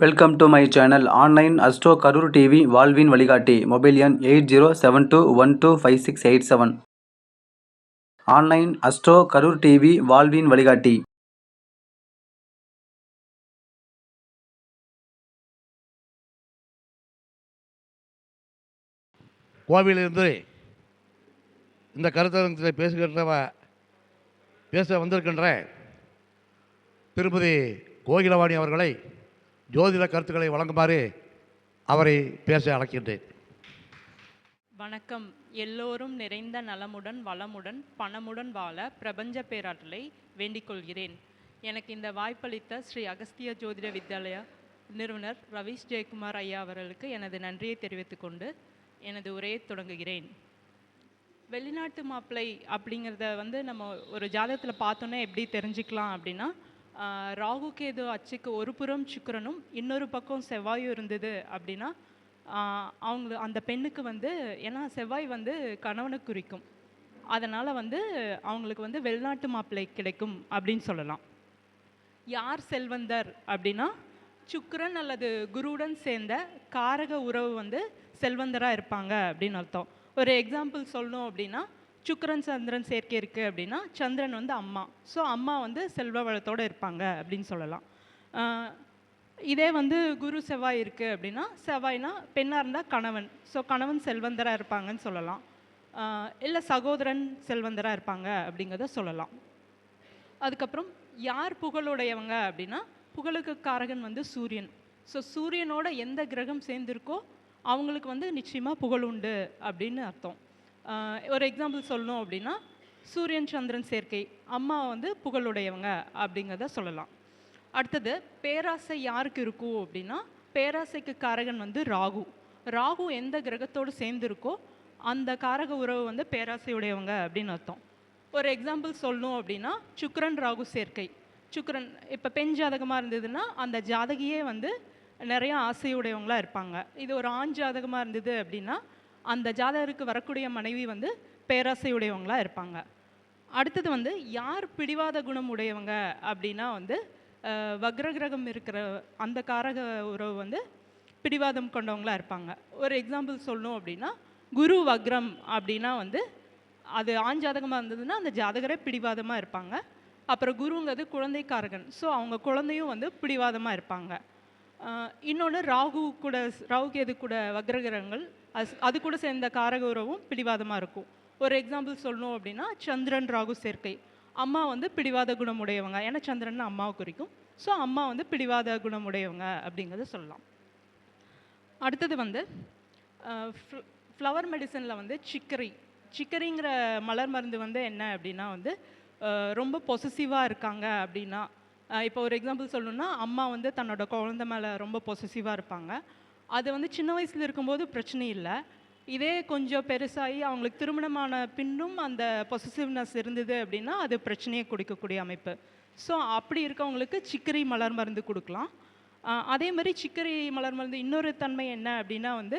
Welcome to my channel online astro Karur TV வாழ்வின் வழிகாட்டி mobile எண் eight zero seven two one two five six eight seven online astro Karur TV வாழ்வின் வழிகாட்டி கோவிலிருந்து இந்த கருத்தரங்கத்தில் பேசுகின்றவ பேச வந்திருக்கின்ற திருமதி கோகிலவாணி அவர்களை ஜோதிட கருத்துக்களை வழங்குமாறு அவரை பேச அழைக்கின்றேன். வணக்கம். எல்லோரும் நிறைந்த நலமுடன் வளமுடன் பணமுடன் வாழ பிரபஞ்ச பேராற்றலை வேண்டிக் கொள்கிறேன். எனக்கு இந்த வாய்ப்பளித்த ஸ்ரீ அகஸ்திய ஜோதிட வித்யாலயா நிறுவனர் ரவீஷ் ஜெயக்குமார் ஐயா அவர்களுக்கு எனது நன்றியை தெரிவித்துக் கொண்டு எனது உரையை தொடங்குகிறேன். வெளிநாட்டு மாப்பிள்ளை அப்படிங்கிறத வந்து நம்ம ஒரு ஜாதகத்தில் பார்த்தோன்னே எப்படி தெரிஞ்சுக்கலாம் அப்படின்னா ராகு கேது அச்சுக்கு ஒரு புறம் சுக்கரனும் இன்னொரு பக்கம் செவ்வாயும் இருந்தது அப்படின்னா அவங்க அந்த பெண்ணுக்கு வந்து ஏன்னா செவ்வாய் வந்து கணவனை குறிக்கும். அதனால் வந்து அவங்களுக்கு வந்து வெளிநாட்டு மாப்பிள்ளை கிடைக்கும் அப்படின்னு சொல்லலாம். யார் செல்வந்தர் அப்படின்னா சுக்கரன் அல்லது குருவுடன் சேர்ந்த காரக உறவு வந்து செல்வந்தராக இருப்பாங்க அப்படின்னு அர்த்தம். ஒரு எக்ஸாம்பிள் சொல்லணும் அப்படின்னா சுக்கரன் சந்திரன் சேர்க்கை இருக்குது அப்படின்னா சந்திரன் வந்து அம்மா. ஸோ அம்மா வந்து செல்வ வளத்தோடு இருப்பாங்க அப்படின்னு சொல்லலாம். இதே வந்து குரு செவ்வாய் இருக்குது அப்படின்னா செவ்வாய்னா பெண்ணாக இருந்தால் கணவன். ஸோ கணவன் செல்வந்தராக இருப்பாங்கன்னு சொல்லலாம். இல்லை சகோதரன் செல்வந்தராக இருப்பாங்க அப்படிங்கிறத சொல்லலாம். அதுக்கப்புறம் யார் புகழுடையவங்க அப்படின்னா புகழுக்கு காரகன் வந்து சூரியன். ஸோ சூரியனோட எந்த கிரகம் சேர்ந்திருக்கோ அவங்களுக்கு வந்து நிச்சயமாக புகழ் உண்டு அப்படின்னு அர்த்தம். ஒரு எக்ஸாம்பிள் சொல்லணும் அப்படின்னா சூரியன் சந்திரன் சேர்க்கை அம்மா வந்து புகழுடையவங்க அப்படிங்கிறத சொல்லலாம். அடுத்தது பேராசை யாருக்கு இருக்கும் அப்படின்னா பேராசைக்கு காரகன் வந்து ராகு. ராகு எந்த கிரகத்தோடு சேர்ந்துருக்கோ அந்த காரக உறவு வந்து பேராசையுடையவங்க அப்படின்னு அர்த்தம். ஒரு எக்ஸாம்பிள் சொல்லணும் அப்படின்னா சுக்கிரன் ராகு சேர்க்கை. சுக்ரன் இப்போ பெண் ஜாதகமாக இருந்ததுன்னா அந்த ஜாதகியே வந்து நிறையா ஆசையுடையவங்களாக இருப்பாங்க. இது ஒரு ஆண் ஜாதகமாக இருந்தது அப்படின்னா அந்த ஜாதகருக்கு வரக்கூடிய மனைவி வந்து பேராசையுடையவங்களாக இருப்பாங்க. அடுத்தது வந்து யார் பிடிவாத குணம் உடையவங்க அப்படின்னா வந்து வக்ரகிரகம் வக்ர கிரகம் இருக்கிற அந்த காரக உறவு வந்து பிடிவாதம் கொண்டவங்களா இருப்பாங்க. ஒரு எக்ஸாம்பிள் சொல்லணும் அப்படின்னா குரு வக்ரம் அப்படின்னா வந்து அது ஆண் ஜாதகமாக இருந்ததுன்னா அந்த ஜாதகரே பிடிவாதமாக இருப்பாங்க. அப்புறம் குருங்கிறது குழந்தைக்காரகன். ஸோ அவங்க குழந்தையும் வந்து பிடிவாதமாக இருப்பாங்க. இன்னொன்று ராகு கூட ராகு கேது கூட வக்ரகிரகங்கள் அது அது கூட சேர்ந்த காரக உறவும் பிடிவாதமாக இருக்கும். ஒரு எக்ஸாம்பிள் சொல்லணும் அப்படின்னா சந்திரன் ராகு சேர்க்கை. அம்மா வந்து பிடிவாத குணமுடையவங்க. ஏன்னா சந்திரன் அம்மாவை குறிக்கும். ஸோ அம்மா வந்து பிடிவாத குணமுடையவங்க அப்படிங்கிறத சொல்லலாம். அடுத்தது வந்து ஃப்ளவர் மெடிசனில் வந்து சிக்கரி. சிக்கரிங்கிற மலர் மருந்து வந்து என்ன அப்படின்னா வந்து ரொம்ப பொசசிவாக இருக்காங்க அப்படின்னா இப்போ ஒரு எக்ஸாம்பிள் சொல்லணும்னா அம்மா வந்து தன்னோட குழந்த மேலே ரொம்ப பொசசிவாக இருப்பாங்க. அது வந்து சின்ன வயசில் இருக்கும்போது பிரச்சனை இல்லை. இதே கொஞ்சம் பெருசாகி அவங்களுக்கு திருமணமான பின்னும் அந்த பொசிசிவ்னஸ் இருந்தது அப்படின்னா அது பிரச்சனையை கொடுக்கக்கூடிய அமைப்பு. ஸோ அப்படி இருக்கவங்களுக்கு சிக்கரி மலர் மருந்து கொடுக்கலாம். அதே மாதிரி சிக்கரி மலர் மருந்து இன்னொரு தன்மை என்ன அப்படின்னா வந்து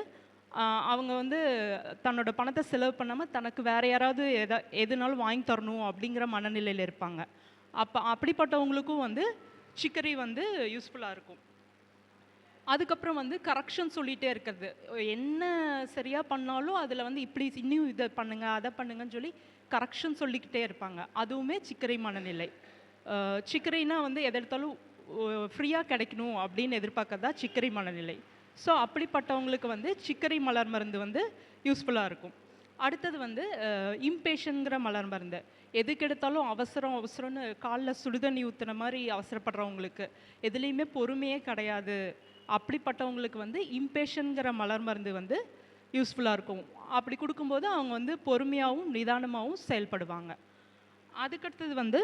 அவங்க வந்து தன்னோட பணத்தை செலவு பண்ணாமல் தனக்கு வேறு யாராவது எதா எதுனாலும் வாங்கி தரணும் அப்படிங்கிற மனநிலையில் இருப்பாங்க. அப்போ அப்படிப்பட்டவங்களுக்கும் வந்து சிக்கரி வந்து யூஸ்ஃபுல்லாக இருக்கும். அதுக்கப்புறம் வந்து கரெக்ஷன் சொல்லிகிட்டே இருக்கிறது. என்ன சரியாக பண்ணாலும் அதில் வந்து இப்படி இன்னும் இதை பண்ணுங்கள் அதை பண்ணுங்கன்னு சொல்லி கரெக்ஷன் சொல்லிக்கிட்டே இருப்பாங்க. அதுவுமே சிக்கரை மனநிலை. சிக்கரைனா வந்து எதை எடுத்தாலும் ஃப்ரீயாக கிடைக்கணும் அப்படின்னு எதிர்பார்க்கறதா சிக்கரை மனநிலை. ஸோ அப்படிப்பட்டவங்களுக்கு வந்து சிக்கரை மலர் மருந்து வந்து யூஸ்ஃபுல்லாக இருக்கும். அடுத்தது வந்து இம்பேஷனுங்கிற மலர் மருந்து. எதுக்கு எடுத்தாலும் அவசரம் அவசரம்னு காலில் சுடுதண்ணி ஊற்றுன மாதிரி அவசரப்படுறவங்களுக்கு எதுலேயுமே பொறுமையே கிடையாது. அப்படிப்பட்டவங்களுக்கு வந்து இம்பேஷனுங்கிற மலர் மருந்து வந்து யூஸ்ஃபுல்லாக இருக்கும். அப்படி கொடுக்கும்போது அவங்க வந்து பொறுமையாகவும் நிதானமாகவும் செயல்படுவாங்க. அதுக்கடுத்தது வந்து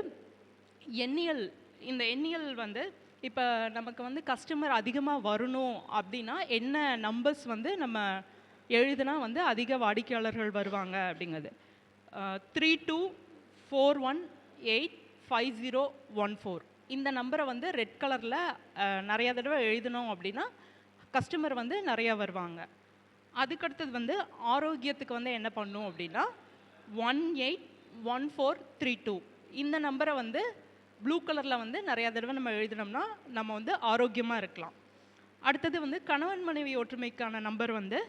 எண்ணியல். இந்த எண்ணியல் வந்து இப்போ நமக்கு வந்து கஸ்டமர் அதிகமாக வரணும் அப்படின்னா என்ன நம்பர்ஸ் வந்து நம்ம எழுதுனா வந்து அதிக வாடிக்கையாளர்கள் வருவாங்க அப்படிங்கிறது. Three two four one eight five zero one four இந்த நம்பரை வந்து ரெட் கலரில் நிறையா தடவை எழுதினோம் அப்படின்னா கஸ்டமர் வந்து நிறையா வருவாங்க. அதுக்கடுத்தது வந்து ஆரோக்கியத்துக்கு வந்து என்ன பண்ணும் அப்படின்னா one eight one four three two இந்த நம்பரை வந்து ப்ளூ கலரில் வந்து நிறையா தடவை நம்ம எழுதினோம்னா நம்ம வந்து ஆரோக்கியமாக இருக்கலாம். அடுத்தது வந்து கணவன் மனைவி ஒற்றுமைக்கான நம்பர் வந்து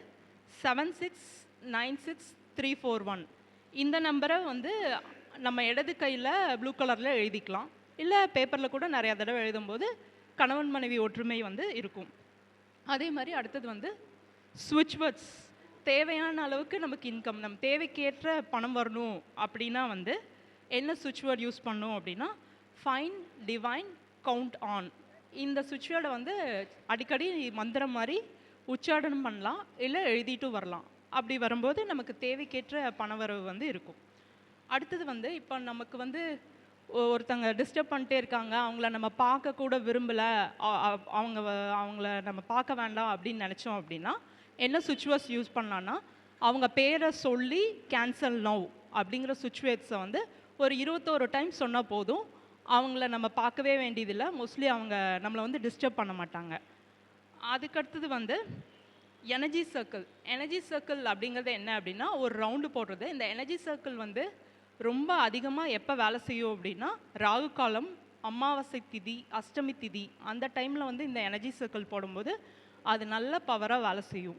seven six nine six three four one இந்த நம்பரை வந்து நம்ம இடது கையில் ப்ளூ கலரில் எழுதிக்கலாம். இல்லை பேப்பரில் கூட நிறையா தடவை எழுதும்போது கணவன் மனைவி ஒற்றுமை வந்து இருக்கும். அதே மாதிரி அடுத்தது வந்து ஸ்விட்ச் வேர்ட்ஸ் தேவையான அளவுக்கு நமக்கு இன்கம் நம்ம தேவைக்கேற்ற பணம் வரணும் அப்படின்னா வந்து என்ன சுவிட்ச் வேர்ட் யூஸ் பண்ணோம் அப்படின்னா ஃபைன் டிவைன் கவுண்ட் ஆன் இந்த சுவிட்ச் வேர்டை வந்து அடிக்கடி மந்திரம் மாதிரி உச்சாடனம் பண்ணலாம் இல்லை எழுதிட்டும் வரலாம். அப்படி வரும்போது நமக்கு தேவைக்கேற்ற பணவரவு வந்து இருக்கும். அடுத்தது வந்து இப்போ நமக்கு வந்து ஒருத்தங்க டிஸ்டர்ப் பண்ணிட்டே இருக்காங்க. அவங்கள நம்ம பார்க்க கூட விரும்பலை. அவங்க அவங்கள நம்ம பார்க்க வேண்டாம் அப்படின்னு நினச்சோம் அப்படின்னா என்ன சுச்சுவேஸ் யூஸ் பண்ணலான்னா அவங்க பேரை சொல்லி கேன்சல் நவ் அப்படிங்கிற சுச்சுவேட்ஸை வந்து ஒரு இருபத்தோரு டைம் சொன்னால் போதும். அவங்கள நம்ம பார்க்கவே வேண்டியதில்லை. மோஸ்ட்லி அவங்க நம்மளை வந்து டிஸ்டர்ப் பண்ண மாட்டாங்க. அதுக்கடுத்தது வந்து எனர்ஜி சர்க்கிள் எனர்ஜி சர்க்கிள் அப்படிங்கிறது என்ன அப்படின்னா ஒரு ரவுண்டு போடுறது. இந்த எனர்ஜி சர்க்கிள் வந்து ரொம்ப அதிகமாக எப்போ வேலை செய்யும் அப்படின்னா ராகு காலம் அமாவாசை திதி அஷ்டமி திதி அந்த டைமில் வந்து இந்த எனர்ஜி சர்க்கிள் போடும்போது அது நல்ல பவராக வேலை செய்யும்.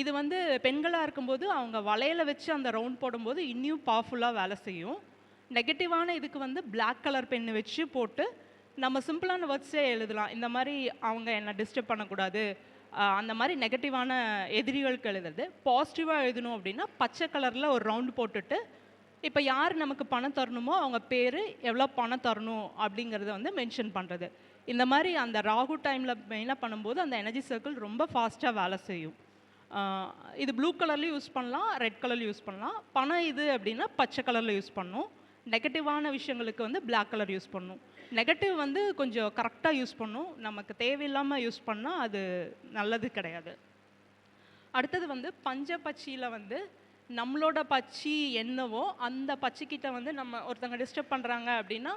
இது வந்து பெண்களாக இருக்கும்போது அவங்க வளையல வச்சு அந்த ரவுண்ட் போடும்போது இன்னும் பவர்ஃபுல்லாக வேலை செய்யும். நெகட்டிவான இதுக்கு வந்து பிளாக் கலர் பென் வச்சு போட்டு நம்ம சிம்பிளான வேர்ட்ஸே எழுதலாம். இந்த மாதிரி அவங்க என்னை டிஸ்டர்ப் பண்ணக்கூடாது. அந்த மாதிரி நெகட்டிவான எதிரிகளுக்கு எழுதுறது. பாசிட்டிவாக எழுதணும் அப்படின்னா பச்சை கலரில் ஒரு ரவுண்ட் போட்டுட்டு இப்போ யார் நமக்கு பணம் தரணுமோ அவங்க பேர் எவ்வளோ பணம் தரணும் அப்படிங்கிறத வந்து மென்ஷன் பண்ணுறது இந்த மாதிரி அந்த ராகு டைமில் மெயினாக பண்ணும்போது அந்த எனர்ஜி சர்க்கிள் ரொம்ப ஃபாஸ்ட்டாக வேலை செய்யும். இது ப்ளூ கலர்லேயும் யூஸ் பண்ணலாம் ரெட் கலர்லையும் யூஸ் பண்ணலாம். பணம் இது அப்படின்னா பச்சை கலரில் யூஸ் பண்ணும். நெகட்டிவான விஷயங்களுக்கு வந்து பிளாக் கலர் யூஸ் பண்ணும். நெகட்டிவ் வந்து கொஞ்சம் கரெக்டாக யூஸ் பண்ணும். நமக்கு தேவையில்லாமல் யூஸ் பண்ணால் அது நல்லது கிடையாது. அடுத்தது வந்து பஞ்ச பச்சியில் வந்து நம்மளோட பச்சி என்னவோ அந்த பச்சிக்கிட்ட வந்து நம்ம ஒருத்தங்க டிஸ்டர்ப் பண்ணுறாங்க அப்படின்னா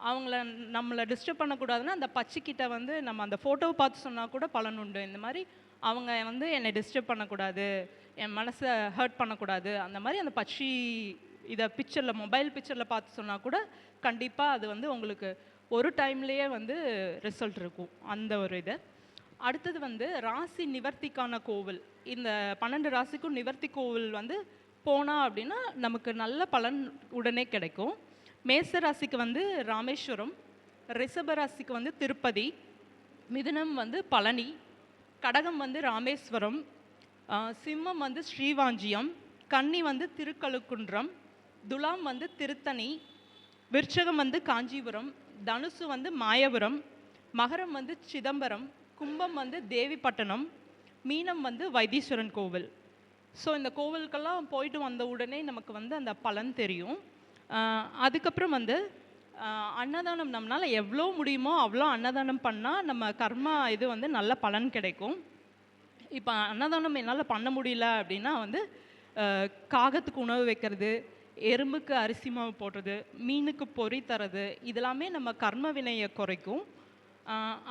அவங்கள நம்மளை டிஸ்டர்ப் பண்ணக்கூடாதுன்னா அந்த பச்சிக்கிட்ட வந்து நம்ம அந்த ஃபோட்டோவை பார்த்து சொன்னால் கூட பலன் உண்டு. இந்த மாதிரி அவங்க வந்து என்னை டிஸ்டர்ப் பண்ணக்கூடாது என் மனசை ஹர்ட் பண்ணக்கூடாது. அந்த மாதிரி அந்த பச்சி இதை பிக்சரில் மொபைல் பிக்சரில் பார்த்து சொன்னால் கூட கண்டிப்பாக அது வந்து உங்களுக்கு ஒரு டைம்லேயே வந்து ரிசல்ட் இருக்கும். அந்த ஒரு இதை. அடுத்தது வந்து ராசி நிவர்த்திக்கான கோவில். இந்த பன்னெண்டு ராசிக்கும் நிவர்த்தி கோவில் வந்து போனால் அப்படின்னா நமக்கு நல்ல பலன் உடனே கிடைக்கும். மேச ராசிக்கு வந்து ராமேஸ்வரம் ரிஷப ராசிக்கு வந்து திருப்பதி மிதுனம் வந்து பழனி கடகம் வந்து ராமேஸ்வரம் சிம்மம் வந்து ஸ்ரீவாஞ்சியம் கன்னி வந்து திருக்கழுக்குன்றம் துலாம் வந்து திருத்தணி விருட்சகம் வந்து காஞ்சிபுரம் தனுசு வந்து மாயபுரம் மகரம் வந்து சிதம்பரம் கும்பம் வந்து தேவிப்பட்டினம் மீனம் வந்து வைத்தீஸ்வரன் கோவில். ஸோ இந்த கோவிலுக்கெல்லாம் போயிட்டு வந்த உடனே நமக்கு வந்து அந்த பலன் தெரியும். அதுக்கப்புறம் வந்து அன்னதானம் நம்மளால் எவ்வளோ முடியுமோ அவ்வளோ அன்னதானம் பண்ணால் நம்ம கர்மா இது வந்து நல்ல பலன் கிடைக்கும். இப்போ அன்னதானம் என்னால் பண்ண முடியல அப்படின்னா வந்து காகத்துக்கு உணவு வைக்கிறது எறும்புக்கு அரிசி மாவு போடுறது மீனுக்கு பொறி தரது இதெல்லாமே நம்ம கர்ம வினையை குறைக்கும்.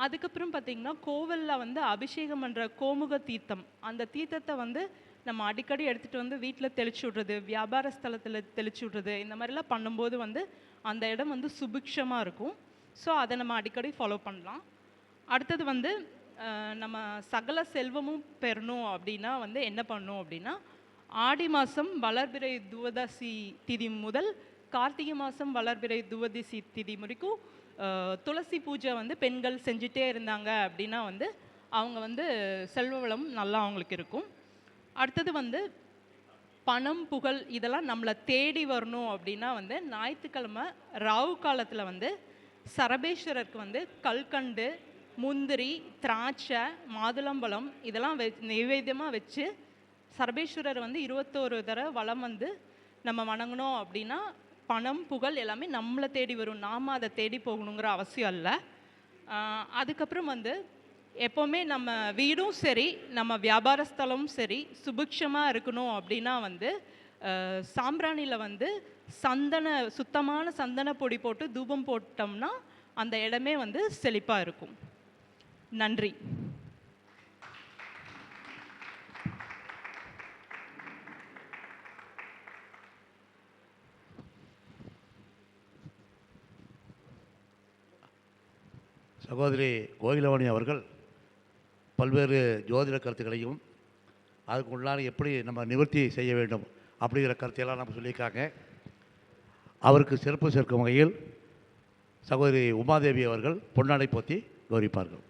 அதுக்கப்புறம் பார்த்திங்கன்னா கோவிலில் வந்து அபிஷேகம் பண்ணுற கோமுக தீர்த்தம். அந்த தீர்த்தத்தை வந்து நம்ம அடிக்கடி எடுத்துகிட்டு வந்து வீட்டில் தெளிச்சு விட்றது வியாபார ஸ்தலத்தில் தெளிச்சு விட்றது இந்த மாதிரிலாம் பண்ணும்போது வந்து அந்த இடம் வந்து சுபிக்ஷமாக இருக்கும். ஸோ அதை நம்ம அடிக்கடி ஃபாலோ பண்ணலாம். அடுத்தது வந்து நம்ம சகல செல்வமும் பெறணும் அப்படின்னா வந்து என்ன பண்ணும் அப்படின்னா ஆடி மாதம் வளர்பிறை துவதசி திதி முதல் கார்த்திகை மாதம் வளர்பிறை துவதிசி திதி வரைக்கும் துளசி பூஜை வந்து பெண்கள் செஞ்சுட்டே இருந்தாங்க அப்படின்னா வந்து அவங்க வந்து செல்வ வளம் நல்லா அவங்களுக்கு இருக்கும். அடுத்தது வந்து பணம் புகழ் இதெல்லாம் நம்மளை தேடி வரணும் அப்படின்னா வந்து ஞாயிற்றுக்கிழமை ராவு காலத்தில் வந்து சரபேஸ்வரருக்கு வந்து கல்கண்டு முந்திரி திராட்சை மாதுளம்பழம் இதெல்லாம் வெ நைவேத்தியமாக வச்சு சரபேஸ்வரர் வந்து இருபத்தோரு தடவை வளம் வந்து நம்ம வணங்கினோம் அப்படின்னா பணம் புகழ் எல்லாமே நம்மளை தேடி வரும். நாம் அதை தேடி போகணுங்கிற அவசியம் இல்லை அதுக்கப்புறம் வந்து எப்போவுமே நம்ம வீடும் சரி நம்ம வியாபார ஸ்தலமும் சரி சுபிக்ஷமாக இருக்கணும் அப்படின்னா வந்து சாம்பிராணியில் வந்து சந்தன சுத்தமான சந்தன பொடி போட்டு தூபம் போட்டோம்னா அந்த இடமே வந்து செழிப்பாக இருக்கும். நன்றி. சகோதரி கோகிலவாணி அவர்கள் பல்வேறு ஜோதிட கருத்துக்களையும் அதுக்கு உள்ளான எப்படி நம்ம நிவர்த்தி செய்ய வேண்டும் அப்படிங்கிற கருத்தையெல்லாம் நம்ம சொல்லியிருக்காங்க. அவருக்கு சிறப்பு சேர்க்கும் வகையில் சகோதரி உமாதேவி அவர்கள் பொன்னாடை போற்றி கௌரிப்பார்கள்